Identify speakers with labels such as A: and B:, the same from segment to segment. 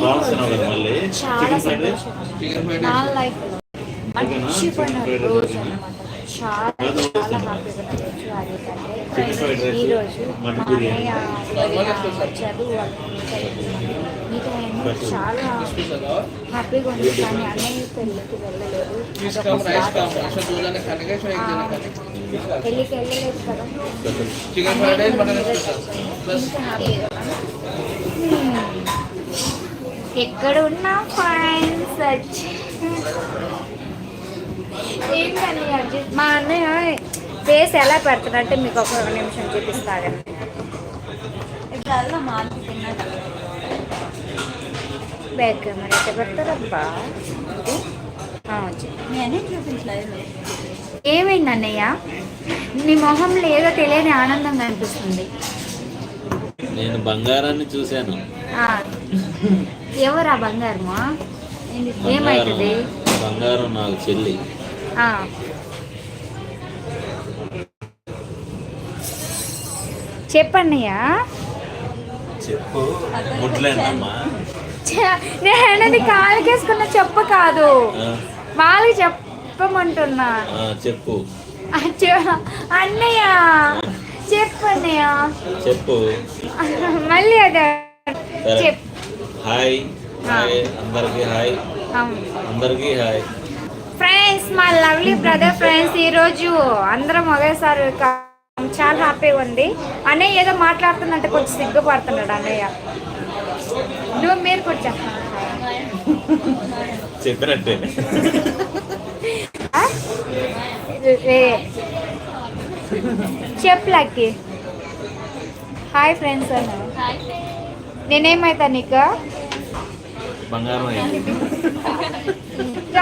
A: Prawns తినాలి మళ్ళీ
B: చాలా
A: చికెన్ ఫ్రైడ్ రైస్
B: సంతోషం నా లైఫ్ మర్చిపోయిన రోజు అన్నమాట చాలా చాలా హ్యాపీగా ఈరోజు మా అన్నయ్య వచ్చారు మీతో నేను చాలా హ్యాపీగా ఉంది కానీ అన్నయ్య పెళ్ళికి వెళ్ళలేదు పెళ్ళికి కదా
C: చికెన్ ఫ్రైడ్ రైస్ మటన్
B: ఇంకా హ్యాపీగా ఉన్నాను. ఎక్కడ ఉన్నా ఫ్రెండ్స్ ఏంటని అర్జున్ మా అన్నయ్య ఫేస్ ఎలా పెడుతున్నాడంటే మీకు ఒక నిమిషం చూపిస్తాగా
D: ఇట్లా మాల్కి తిన్నాడు
B: బ్యాక్ కెమెరా ఎట్లా పెడతారబ్బా ఇది?
D: చూపించలేదు
B: ఏమైంది అన్నయ్య? నీ మొహంలో ఏదో తెలియని ఆనందం కనిపిస్తుంది
A: నేను బంగారాన్ని చూశాను.
B: ఆ, ఎవరా బంగారమా? ఏమైతుంది?
A: బంగారం నాకు చెల్లి.
B: చెప్పన్నయ్య?
A: చెప్పు
B: నేనది కాలుకేసుకున్న చెప్ప కాదు. వాళ్ళకి చెప్పమంటున్నా.
A: చెప్పు.
B: ఆ, చె- అన్నయ్య
A: చెప్పు.
B: మళ్ళీ అదే.
A: సరే.
B: చెప్
A: హాయ్. హాయ్ అందరికి హాయ్. అందరికి హాయ్.
B: ఫ్రెండ్స్ మా లవ్లీ బ్రదర్ ఫ్రెండ్స్ ఈరోజు అందరం ఒకేసారి క- చాలా హ్యాపీగా ఉంది. అన్నయ్య ఏదో మాట్లాడుతుందంటే కొంచెం సిగ్గుపడుతున్నాడు అన్నయ్య. నువ్వు మీరు కూడా చెప్పండి
A: చెప్పినట్టే.
B: చెప్పు లక్కి. హాయ్ ఫ్రెండ్స్ అన్న. నేనేమైతా నీకు?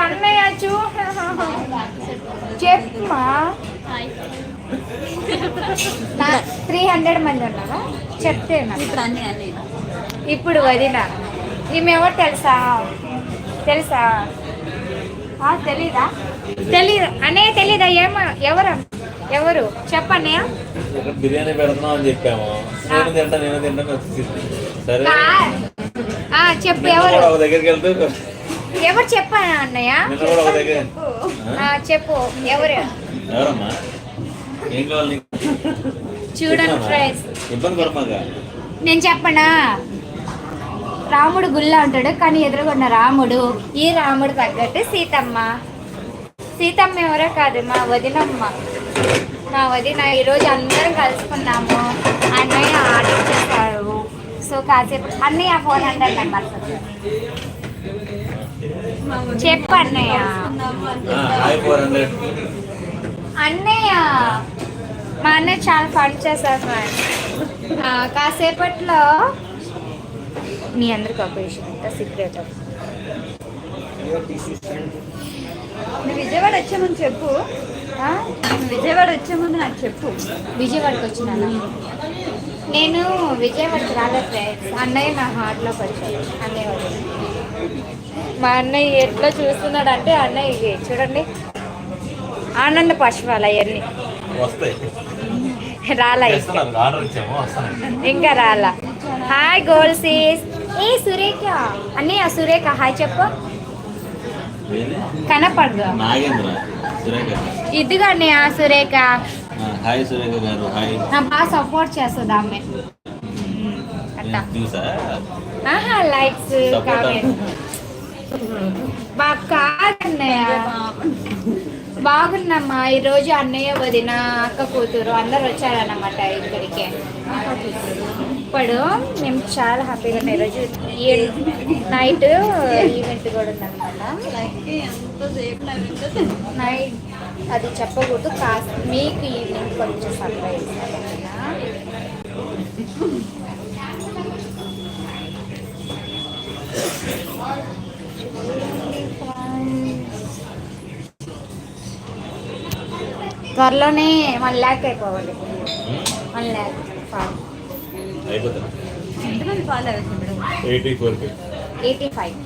B: అన్నయ్య చూ. చెప్పమా త్రీ హండ్రెడ్ మంది ఉన్నారా? చెప్తే.
D: ఇప్పుడు
B: వదిన. ఈమె ఎవరు తెలుసా? తెలుసా? ఆ, తెలీదా? తెలీదు. అన్నయ్య తెలీదా? ఏమ ఎవరు? ఎవరు? చెప్పన్నయ్య.
A: బిర్యానీ పెడుతున్నాం అని చెప్పాము. నేను తింటా నేను తింటాను వచ్చింది
B: చెప్పు ఎవరు?
A: దగ్గరికి వెళ్తే.
B: ఎవరు చెప్పాను అన్నయ్య? చెప్పు ఎవరు? చూడండి. ఫ్రెండ్స్. నేను చెప్పనా? రాముడు గుళ్ళో ఉంటాడు కానీ ఎదురుగున్న రాముడు ఈ రాముడు తగ్గట్టు సీతమ్మ. సీతమ్మ ఎవరో కాదు మా వదినమ్మ. మా వదిన ఈరోజు అందరం కలుసుకున్నాము. అన్నయ్య సో కాసేపు అన్నయ్య ఫోన్ హండ్రెడ్ నెంబర్ చెప్పు అన్నయ్య
A: ఫోర్
B: మా అన్నయ్య చాలా ఫన్ చేశారు ఫ్రెండ్స్ ఆ, కాసేపట్లో మీ అందరికి ఒక విషయం సీక్రెట్
D: విజయవాడ వచ్చామని చెప్పు. విజయవాడ వచ్చామని నాకు చెప్పు.
B: విజయవాడకి వచ్చినాను? నేను విజయవాడకి రాలేదు ఫ్రెండ్స్ అన్నయ్య నా హార్ట్లోకి వచ్చాడు అన్నయ్య మా అన్నయ్య ఎట్లా చూస్తున్నాడు అంటే అన్నయ్య చూడండి. ఆనంద పశువాలు అవన్నీ రాలా. ఇంకా. రాలా. హాయ్ గోల్సీస్ ఏ సురేఖ. అన్నయ్య సురేఖ హాయ్ చెప్పు. కనపడదు. ఇదిగా అన్నయ్య సురేఖ.
A: హాయ్ సురేఖ గారు హాయ్
B: నా బాగా సపోర్ట్ చేస్తుంది ఆమె. అట్లా
A: చూసా
B: ఆహా లైక్స్ కామెంట్ కాదన్నయ్య. బాగున్నామ్మా. ఈరోజు అన్నయ్య వదిన అక్క కూతురు అందరు వచ్చారన్నమాట ఇక్కడికి. ఇప్పుడు మేము చాలా హ్యాపీగా ఉన్నాం. ఈరోజు నైట్ ఈవెంట్ కూడా ఉందన్నమాట. నైట్ అది చెప్పకూడదు. కాస్త మీకు ఈవినింగ్ కొంచెం సర్ప్రైజ్. త్వరలోనే వన్ ల్యాక్ అయిపోవాలి. వన్ ల్యాక్.
D: ఎంతమంది ఫాలో అవుతుంది
A: eighty four
B: eighty five.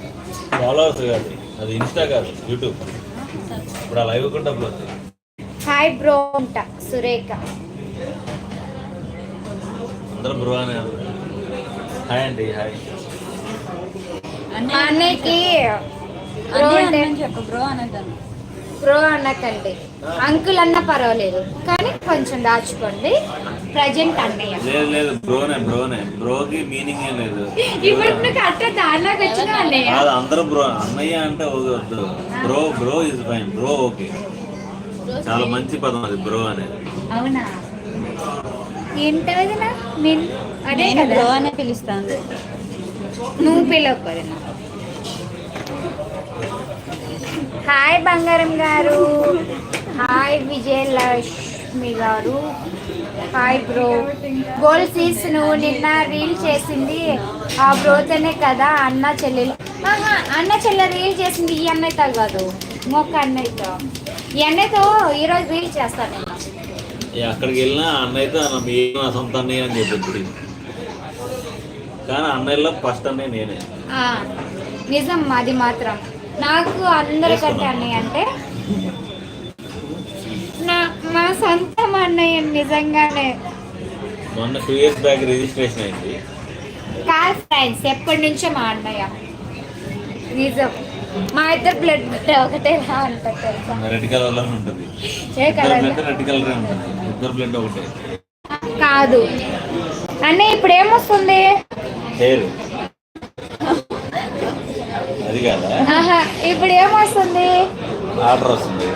A: Followers కాదు. అది ఇన్స్టా కాదు యూట్యూబ్. ఇప్పుడు ఆ లైవ్ కూడా డబ్బులు వస్తాయి
B: హాయ్ బ్రో అంట సురేఖ.
A: అందరూ బ్రో అని హాయ్ అండి హాయ్.
B: మా అన్నయ్యకి బ్రో అంటే
D: అని చెప్పు బ్రో
B: అన్నకండి. అంకుల్ అన్న పర్వాలేదు కానీ కొంచెం దాచుకోండి. ప్రజెంట్ అన్నయ్య.
A: లేదు లేదు బ్రోనే బ్రోనే. బ్రోకి మీనింగ్ ఏం లేదు.
B: ఇప్పుడు నువ్వు అట్ట దానిలోకి వచ్చిన అన్నయ్య.
A: కాదు అందరూ బ్రో అన్నయ్య అంటే వద్దు. Bro bro is fine bro okay. చాలా మంచి పదం అది బ్రో అనేది.
B: అవునా? ఏంటది నా నేను అదే
D: బ్రో
B: కదా.
D: అనే పిలుస్తాను.
B: నువ్వు పిలవకూడదు హాయ్ బంగారం గారు. హాయ్ విజయలక్ష్మి గారు. Hi bro. గోల్ సీస్ నువ్వు నిన్న రీల్ చేసింది. ఆ బ్రోతోనే కదా అన్న చెల్లెలు. అన్న చెల్లె రీల్ చేసింది ఈ అన్నయ్యతో కాదు ఇంకొక అన్నయ్యతో. ఈ అన్నయ్యతో ఈరోజు రీల్ చేస్తాను నేను.
A: అక్కడికి వెళ్ళినా అన్నయ్యతో నా సొంత అన్నయ్య అని చెప్పి కానీ అన్నయ్యలో ఫస్ట్ అన్నయ్య నేనే.
B: నిజం అది మాత్రం. నాకు అందరికంటే అన్నయ్య అంటే మా సొంతం అన్నయ్య నిజంగానే.
A: మొన్న టూ ఇయర్స్ బ్యాక్ రిజిస్ట్రేషన్ అయింది.
B: కాల్ ఫ్రెండ్స్ ఎప్పటి నుంచో మా అన్నయ్య. నిజం. మా ఇద్దరు బ్లడ్ ఉంటుంది తెలుసా?
A: రెడ్ కలర్లో ఉంటుంది.
B: ఏ కలర్
A: రెడ్ కలర్ ఉంటుంది. ఇద్దరు బ్లడ్ ఒకటే.
B: కాదు. అన్నయ్య ఇప్పుడు ఏమొస్తుంది?
A: హెయిర్ అది కాదా?
B: ఆహా ఇప్పుడు ఏమొస్తుంది?
A: ఆర్డర్ వస్తుంది.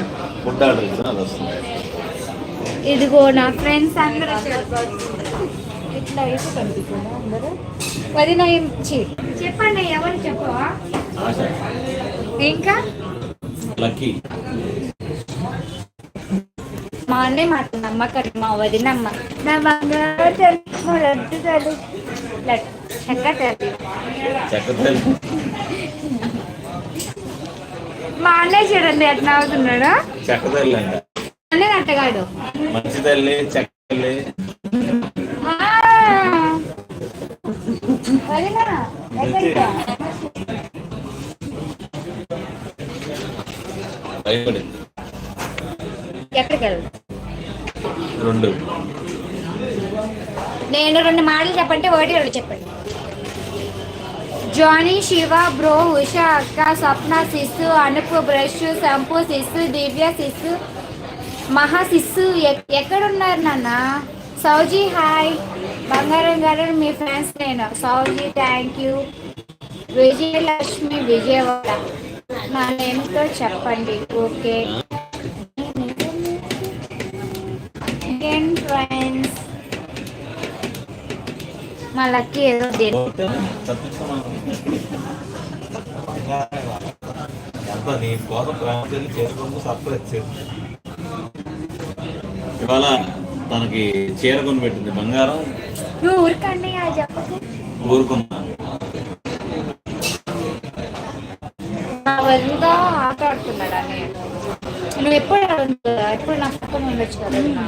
A: ఫుడ్ ఆర్డర్ ఇచ్చిన అది వస్తుంది.
B: ఇదిగో నా ఫ్రెండ్స్ అందరూ ఇట్లా వేసి కనిపిస్తుందా అందరూ? వదిన చి చెప్పండి ఎవరు చెప్పవా? ఇంకా? మా అన్నయ్య మాట నమ్మకం మా వదినమ్మ. నా బంగారు తల్లి, మా లడ్డు తల్లి. చెక్క తల్లి. మా అన్నయ్య చూడండి ఎట్లా అవుతున్నాడు?
A: చక్కతల్లి అంట.
B: అన్నయ్య అట్టగాడు
A: మంచి తల్లి
B: ఎక్కడికా?
A: రెండు.
B: నేను రెండు మాటలు చెప్పంటే ఒకటి రెండు చెప్పండి. జానీ శివ బ్రో ఉష అక్క Swapna sis Anupu brush Sampu sis Divya sis Maha sis. ఎక్- ఎక్కడున్నారు నాన్న? సౌజీ హాయ్. బంగారం గారు మీ ఫ్రెండ్స్ నేను. సౌజీ థ్యాంక్ యూ. విజయలక్ష్మి విజయవాడ. నా నేమ్తో చెప్పండి. ఓకే. ఫ్రెండ్స్? మా లక్కీ ఏదో
A: నీ కోసం చేసుకుంటూ సర్ప్రైజ్. ఇవాళ తనకి చీర కొని పెట్టింది బంగారం. ఊరుకున్నా.
B: నువ్వు ఎప్పుడు అడుగుతుందా? ఎప్పుడు నా పక్కన ఉండొచ్చు కదా వదినా?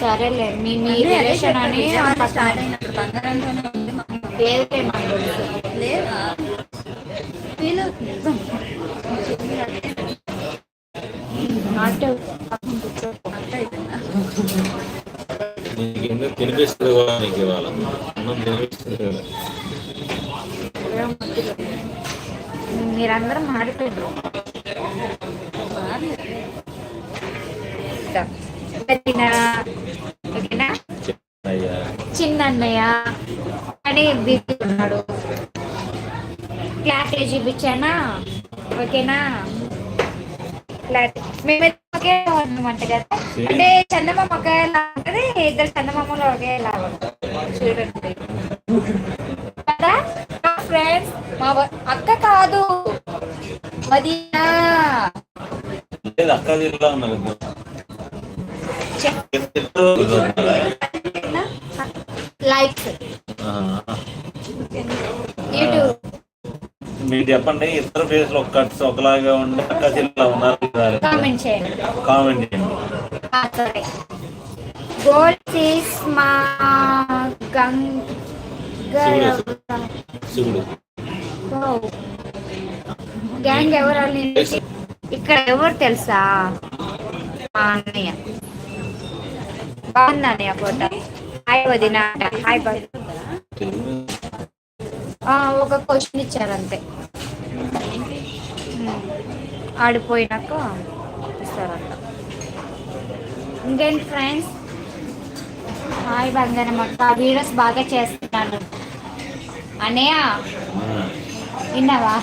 B: సరేలే మీ మీ రిలేషన్ అని ఆ పక్కన
A: తినిపిస్తుంది కూడా నీకు ఇవాళ అన్నం తినిపిస్తుంది.
B: మీరందరూ
A: అయ్యా
B: చిన్న అన్నయ్య అని బిజీ ఉన్నాడు. క్లారిటీ చూపించానా? ఓకేనా? క్లారిటీ మేమైతే ఒకే ఉన్నమాట కదా అంటే చందమామ ఒకేలా ఉంటుంది ఇద్దరు చందమామలు ఒకేలా ఉంటారు చూడండి. కదా? ఫ్రెండ్స్ మా అక్క కాదు.
A: లేదు అక్క జిల్లా ఉన్నారు
B: చెప్
A: ఇద్దరు
B: లైక్స్
A: ఆహా.
B: యూట్యూబ్
A: మీరు చెప్పండి. ఇద్దరు ఫేస్లో ఒక్క ఒకలాగా ఉండి అక్క ఉన్నారు
B: కామెంట్ చేయండి.
A: కామెంట్ చేయండి.
B: మా గంగ
A: శివుడు.
B: గ్యాంగ్ ఎవరు ఇక్కడ ఎవరు తెలుసా? మా అన్నయ్య. బాగుంది అన్నయ్య ఫోటో. హాయ్ వదిన. హాయ్ బాయ్ ఒక క్వశ్చన్ ఇచ్చారు అంతే. ఆడిపోయినాక ఇస్తారంట. ఇంకేంటి ఫ్రెండ్స్? హాయ్ బంగారం అక్క. వీడియోస్ బాగా చేస్తున్నాను. అనయ్య
A: ఆ,
B: విన్నావా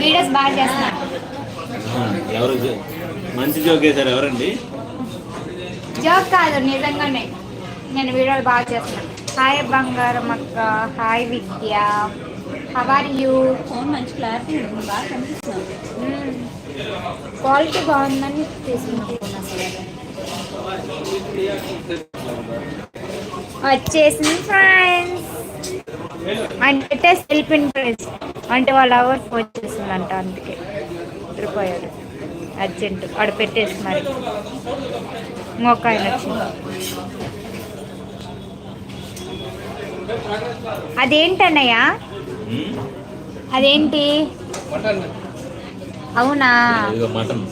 B: వీడియోస్ బాగా చేస్తున్నాను
A: ఎవరు మంచి జోక్ వేశారు ఎవరండి?
B: జోక్ కాదు నిజంగానే. నేను వీడియోలు బాగా చేస్తున్నాను. హాయ్ బంగారం అక్క. Hi Vidya. How are
D: you phone మంచి క్లారిటీ ఉంది బాగా కనిపిస్తుంది.
B: క్వాలిటీ బాగుందని తీసుకున్నాను అసలు. వచ్చేసింది ఫ్రెండ్స్ అంటే సెల్ఫ్ ఇంట్రెస్ట్ అంటే వాళ్ళ అవర్ వచ్చేసిందంట అందుకే. నిద్రపోయాడు. అర్జెంట్ ఆడ పెట్టేసి మరి ఇంకొక ఆయన వచ్చింది. అదేంటన్నయ్య
A: ఉమ్,
B: అదేంటి
C: మటన్
B: అవునా
A: ఇదిగో మటన్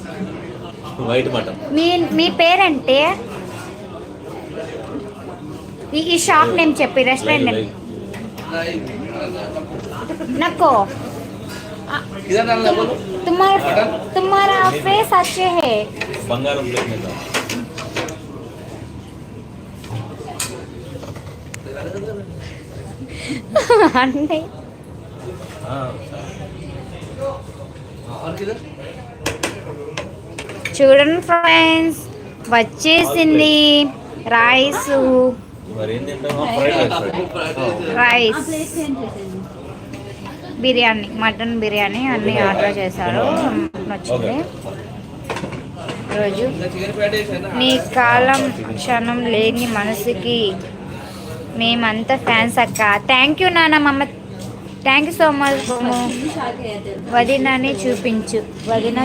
A: వైట్ మటన్
B: మీ మీ పేరంటే ఈ ఈ షాప్ నేమ్ చెప్పి రెస్టారెంట్ నేమ్ नको
C: किधर डालना है बोलो
B: तुम्हारा तुम्हारा फेस अच्छे है అంటే? చూడండి ఫ్రెండ్స్ వచ్చేసింది
D: rice rice
B: biryani mutton biryani అన్ని ఆర్డర్ చేశారు. వచ్చింది రోజు నీ కాలం క్షణం లేని మనసుకి మేమంతా ఫ్యాన్స్ అక్క. థ్యాంక్ యూ నాన్న మమ్మ. Thank
D: you so much
B: shock చూపించు. వదిన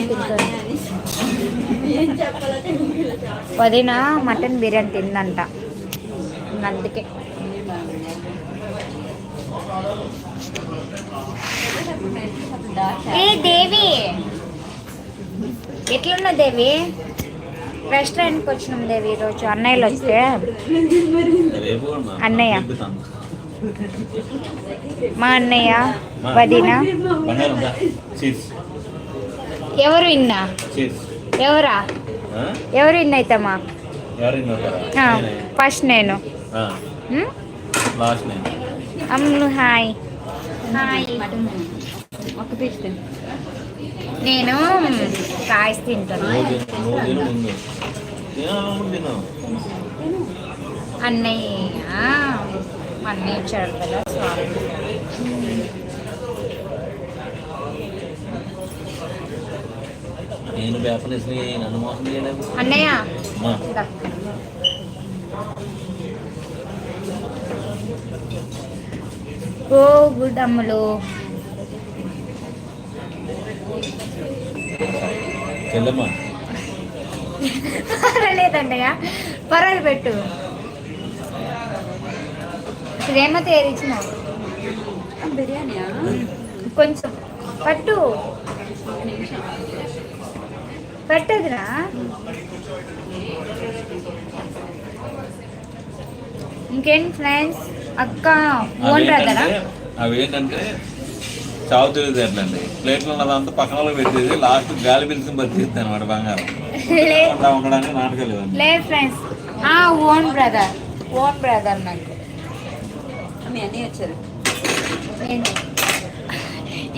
B: వదిన మటన్ బిర్యానీ తిందంట. అందుకే. ఏ దేవి? ఎట్లున్నా దేవి? రెస్టారెంట్కి వచ్చినాం దేవి ఈరోజు. అన్నయ్యలు వస్తే. అన్నయ్య. మా అన్నయ్య వదినా.
A: వదిన
B: ఎవరు విన్నా? ఎవరా? ఎవరు విన్ అవుతామా ఫస్ట్ నేను. అమ్ము హాయ్. హాయ్. నేను కాయ తింటాను. అన్నయ్య. అన్నయ్య ఇచ్చాడు కదా సారీ
A: నేను పేపర్స్ నన్ను మోసం చేయలేదు.
B: అన్నయ్య. ఓ గుడ్ అమ్ములు
A: చెల్లెమ్మా.
B: లేదన్నయ్య పర్వాలేదు పెట్టు. శ్రీమతి ఏది ఇచ్చినావు
D: బిర్యానీయా?
B: కొంచెం. పట్టు. పెట్టదురా ఇంకేంటి ఫ్రెండ్స్? అక్క ఓన్ బ్రదరా?
A: అవేంటంటే అవి ఏంటంటే చావు తెలియదు ప్లేట్లో ఉన్నదంతా పక్కన పెట్టేది లాస్ట్ గాలి పిలిచి బతికిద్ది అనమాట బంగారం.
B: లేదు ఫ్రెండ్స్. ఆ ఓన్ బ్రదర్. ఓన్ బ్రదర్ నాకు.
D: మీ అన్నయ్య వచ్చారు.
B: నేను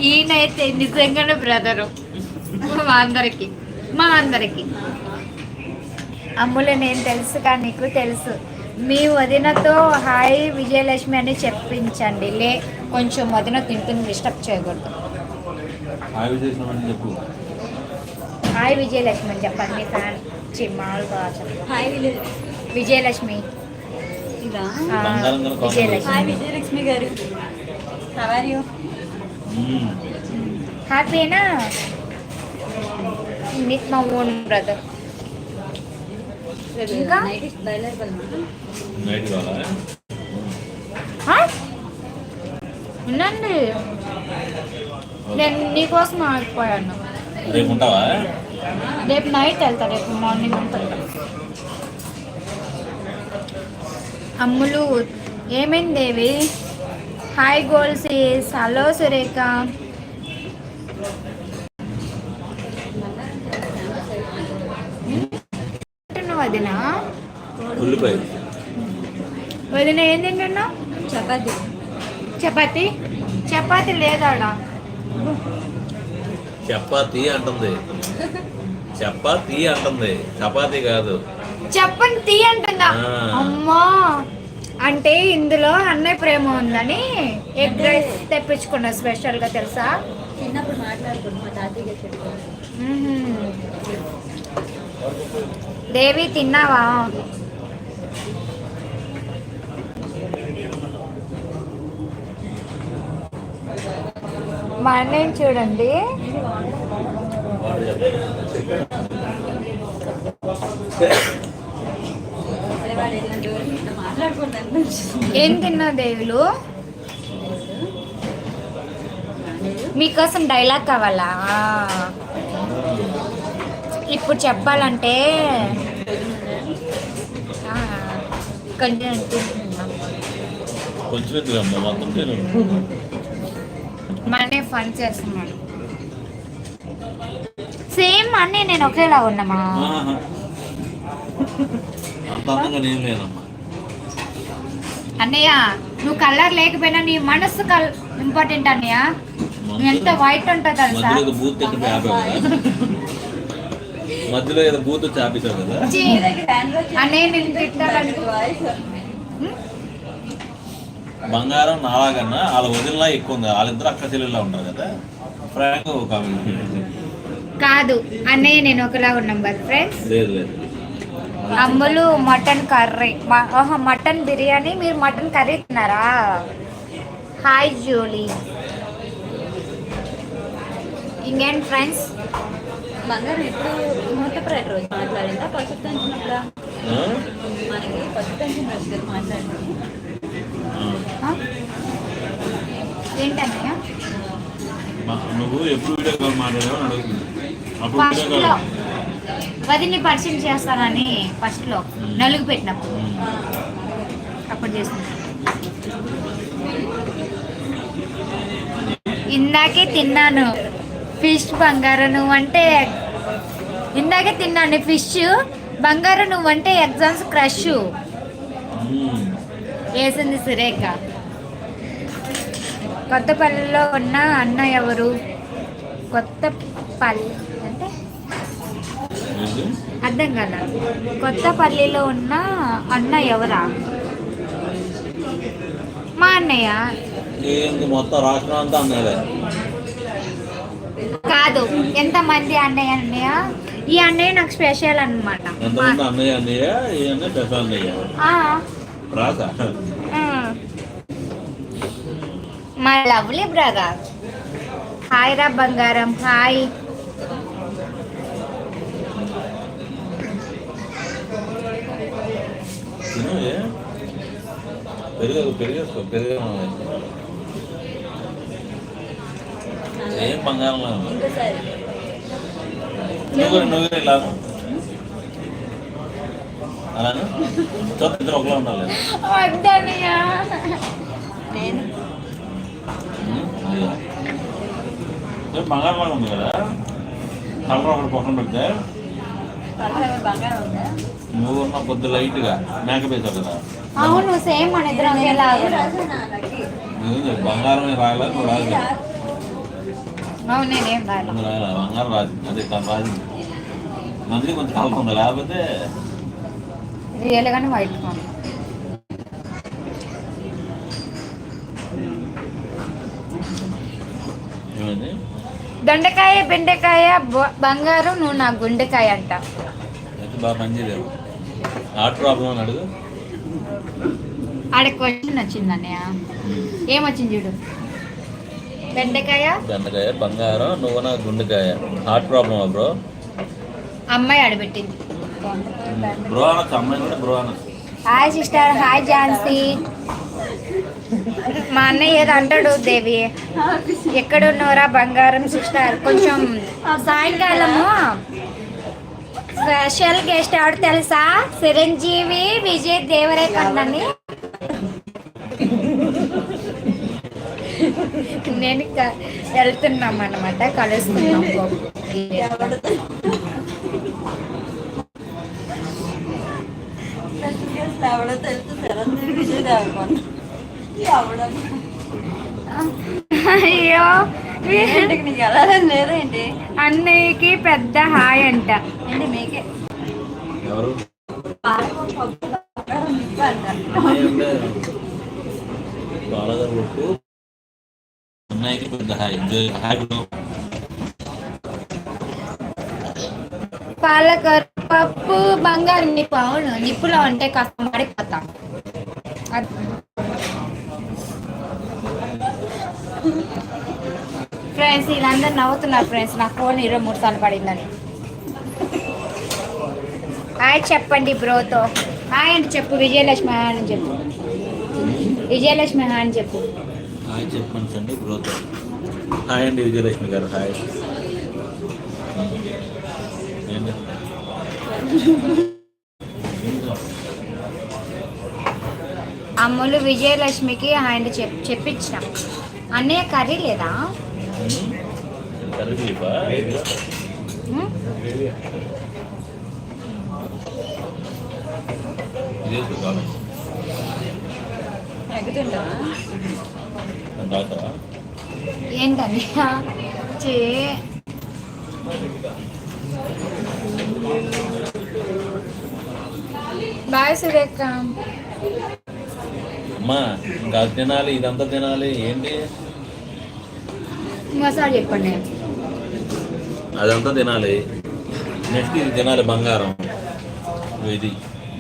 B: ఈయన అయితే నిజంగానే బ్రదరు. మా అందరికి. మా అందరికి. అమ్ములు నేను తెలుసు కానీ నీకు తెలుసు. మీ వదినతో హాయ్ విజయలక్ష్మి అని చెప్పించండి. లే కొంచెం వదిన తింటుంది డిస్టర్బ్ చేయకూడదు. హాయ్ విజయలక్ష్మి అని చెప్పండి. మీ ఫ్యాన్ చెప్పండి.
D: హాయ్ విజయ
B: విజయలక్ష్మి. విజయలక్ష్మి.
D: విజయలక్ష్మి గారు.
B: హ్యాపీనా? విత్ మా ఓన్ బ్రదర్. ఇంకా? ఉండండి. నేను నీకోసం ఆగిపోయాను.
A: రేపు ఉంటావా?
B: రేపు నైట్ వెళ్తా రేపు మార్నింగ్ ఉంటా. అమ్ములు ఏమైంది దేవి? హాయ్ గోల్సీస్ హలో సురేఖ. తింటున్నావు వదిన?
A: ఉల్లిపాయ.
B: వదిన ఏం తింటున్నావు?
D: చపాతి.
B: చపాతి? చపాతి లేదాడా
A: చపాతీ అంటుంది. చపాతీ అంటుంది. చపాతీ కాదు.
B: చెప్పని తీ అంటుందా?
A: ఆ.
B: అమ్మా అంటే ఇందులో అన్నయ్య ప్రేమ ఉందని ఎగ్ రైస్ తెప్పించుకున్నా స్పెషల్గా తెలుసా?
D: చిన్నప్పుడు మాట్లాడుకుంటున్నా తాతయ్య చెప్పాను.
B: దేవి తిన్నావా? మా అన్నయ్య చూడండి. ఏం తిన్నా దేవులు? మీకోసం డైలాగ్ కావాలా? ఇప్పుడు చెప్పాలంటే కొంచెం
A: కొంచెం ఎందుకు అమ్మ మొత్తం తిను
B: మా అన్నయ్య ఫన్ చేస్తున్నాడు. సేమ్ అన్నీ నేను ఒకేలా ఉన్నామా? అన్నయ్య నువ్వు కలర్ లేకపోయినా నీ మనసు కల్ ఇంపార్టెంట్ అన్నయ్య. ఎంత వైట్ ఉంటుందో తెలుసా?
A: మధ్యలో ఏదో బూత్ కదా?
B: అన్నయ్య నేను తిట్టాలని
A: బంగారం నాలాగన్నా వాళ్ళ వదిలిలా ఎక్కువ ఉంది. వాళ్ళిద్దరు అక్క చెల్లెల్లా ఉంటారు కదా. ఫ్రాంక్ ఒక.
B: కాదు అన్నయ్య నేను ఒకలా ఉన్నాం కదా ఫ్రెండ్స్
A: లేదు లేదు.
B: Ammulu mutton curry. ఆహా, మటన్ బిర్యానీ మీరు మటన్ కర్రీ తిన్నారా? హాయ్ జూలీ ఇంకేంటి ఫ్రెండ్స్
D: బంగారం ఎప్పుడు ముహూర్తపరేట రోజు మాట్లాడిందా? పసుపు తంచినప్పుడా
A: ఆ?
D: మనకి పసుపు తంచిన రోజు మాట్లాడింది.
B: ఏంటన్నయ్య?
A: నువ్వు ఎప్పుడు వీడియో కాల్ మాట్లాడావు అడుగుతుంది. అప్పుడు వీడియో
B: ఫస్ట్లో
A: కాల్
B: వదిని పరిచయం చేస్తానని ఫస్ట్లో నలుగు పెట్టినప్పుడు. అప్పుడు చేసిన ఇందాకే తిన్నాను. ఫిష్ బంగారం నువ్వంటే ఇందాకే తిన్నాను. ఫిష్ బంగారం నువ్వంటే ఎగ్జామ్స్ క్రష్. వేసింది సురేఖ. కొత్తపల్లిలో ఉన్న అన్న ఎవరు? కొత్తపల్లి అంటే? అర్థం కదా కొత్తపల్లిలో ఉన్న అన్న ఎవరా? మా అన్నయ్య.
A: మొత్తం రాష్ట్రం అంతా అన్నయ్యలే?
B: కాదు ఎంతమంది అన్నయ్య అన్నయ్య? ఈ అన్నయ్య నాకు స్పెషల్ అనమాట మా లవ్లీ బ్రదర్. హాయ్ రా బంగారం హాయ్?
A: పెరుగు పెరిగేసుకో పెరుగు ఏం బంగారం నువ్వు నువ్వు ఇలా అలానే? చూద్దాం ఇద్దరు ఒకలా ఉండాలి.
D: నేను.
A: ఏ బంగారం లాగా ఉంది కదా? కలర్ ఒకటి పక్కన పెడితే? నువ్వు ఉన్న కొద్ది లైట్గా మేకప్ వేసావు కదా?
B: అవును సేమ్ మన ఇద్దరం
A: బంగారం రాయలా? నువ్వు రాదు
B: అవును నేనేం రాయలా.
A: నువ్వు రాయలా? బంగారం రాదు అదే తను రాదు మంది కొంచెం ఉంది? లేకపోతే
B: రియల్ గానే వైట్
A: ఏమైంది?
B: దొండకాయ బెండకాయ బంగారం నువ్వు నా గుండెకాయ అంట. ఆడ క్వశ్చన్ వచ్చింది అన్నయ్య. ఏమొచ్చింది చూడు. బెండకాయ?
A: బెండకాయ బంగారం నువ్వు నా గుండెకాయ. హార్ట్ ప్రాబ్లమా బ్రో?
B: అమ్మాయి ఆడబెట్టింది. హాయ్ సిస్టర్ హాయ్ ఝాన్సీ మా అన్నయ్య ఏదో అంటాడు దేవి. ఎక్కడున్నారా బంగారం సిస్టర్ కొంచెం సాయంకాలము స్పెషల్ గెస్ట్ ఎవరు తెలుసా? చిరంజీవి విజయ్ దేవరేకన్నని నేను వెళ్తున్నాం అనమాట కలుస్తున్నాం
D: ఎవడతో ఎవడో తెలుసు చిరంజీవి విజయ్ దేవరకొండ ఎవడం
B: అయ్యో
D: ఏంటి నీకు వెళ్ళాలని లేదేంటి
B: అన్నయ్యకి పెద్ద హాయ్ అంట
D: ఏంటి మీకే
A: ఎవరు
D: పార్కు పబ్బు పక్కన నిప్పు అంటారు
A: బాలగారు కొడుకు అన్నయ్యకి పెద్ద హాయ్ హాయ్ బ్రో
B: పాలకూర పప్పు బంగారం నిప్పు అవును. నిప్పులో అంటే కాస్త మడిపోతాం. ఫ్రెండ్స్ వీళ్ళందరూ నవ్వుతున్నారు ఫ్రెండ్స్. నా ఫోన్ ఇరవై మూడు సార్లు పడిందని. హాయ్ చెప్పండి బ్రోతో. హాయ్ అని చెప్పు. విజయలక్ష్మి హాయ్ అని చెప్పు. విజయలక్ష్మి హాయ్ అని చెప్పు.
A: హాయ్ చెప్పండి బ్రోతో. హాయ్ అండి విజయలక్ష్మి గారు. హాయ్.
B: అమ్ములు విజయలక్ష్మికి ఆయన చెప్ చెప్పించిన. అన్నయ్య కర్రీ లేదా? ఏంటని చే బాయ్ సురేఖ.
A: అమ్మా ఇంకా అది తినాలి ఇదంతా తినాలి ఏంటి?
B: ఇంకోసారి చెప్పండి.
A: అదంతా తినాలి. నెక్స్ట్ ఇది తినాలి బంగారం. ఇది.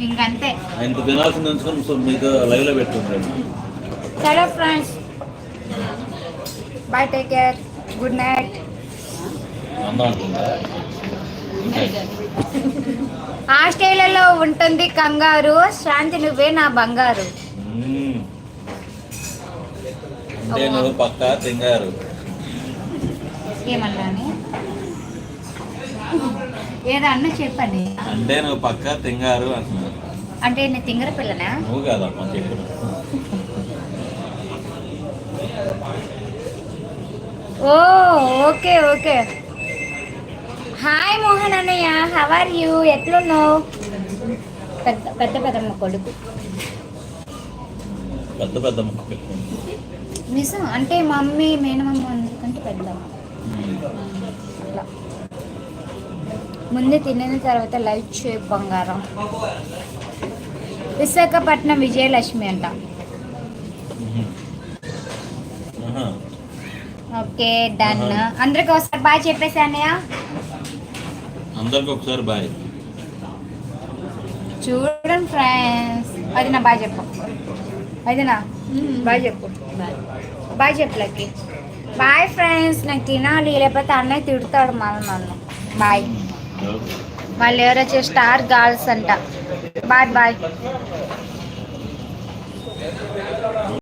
B: ఇంకంతే.
A: ఆయనకు తినాల్సింది ఉంచుకొని సో మీకు లైవ్లో పెట్టుకుంటాను.
B: సరే friends. Bye take care. Good
A: night. అంటుందా?
B: ఆస్ట్రేలియాలో ఉంటుంది కంగారు శాంతి నువ్వే నా బంగారు.
A: అంటే నువ్వు పక్క తింగారు.
B: ఏమన్నాను? ఏదో అన్న చెప్పండి.
A: అంటే నువ్వు పక్క తింగారు అంటున్నావు.
B: అంటే నేను తింగర పిల్లనా?
A: నువ్వు కాదమ్మా
B: ఓ ఓకే ఓకే. హాయ్ మోహన్ అన్నయ్య హవ్ ఆర్ యూ ఎట్లున్నావు? పెద్ద పెద్ద పెద్దమ్మ కొడుకు.
A: పెద్ద పెద్ద ముక్క పెట్టుకుంది
B: నిజం. అంటే మమ్మీ మేనమమ్మ అందుకంటే పెద్దమ్మ అట్లా. ముందు తినిన తర్వాత లైట్ చేయి బంగారం. విశాఖపట్నం విజయలక్ష్మి అంట. Okay done. అందరికి ఒకసారి బాగా చెప్పేసి అన్నయ్య?
A: అందరికి ఒకసారి బాయ్
B: చూడండి ఫ్రెండ్స్ అది నా బాగా చెప్పు. అది నా బాగా చెప్పు. బాగా చెప్పు లక్కి. బాయ్ ఫ్రెండ్స్ నాకు తినాలి లేకపోతే అన్నయ్య తిడతాడు మళ్ళీ నన్ను. బాయ్ వాళ్ళు ఎవరు వచ్చే స్టార్ గర్ల్స్ అంట. Bye bye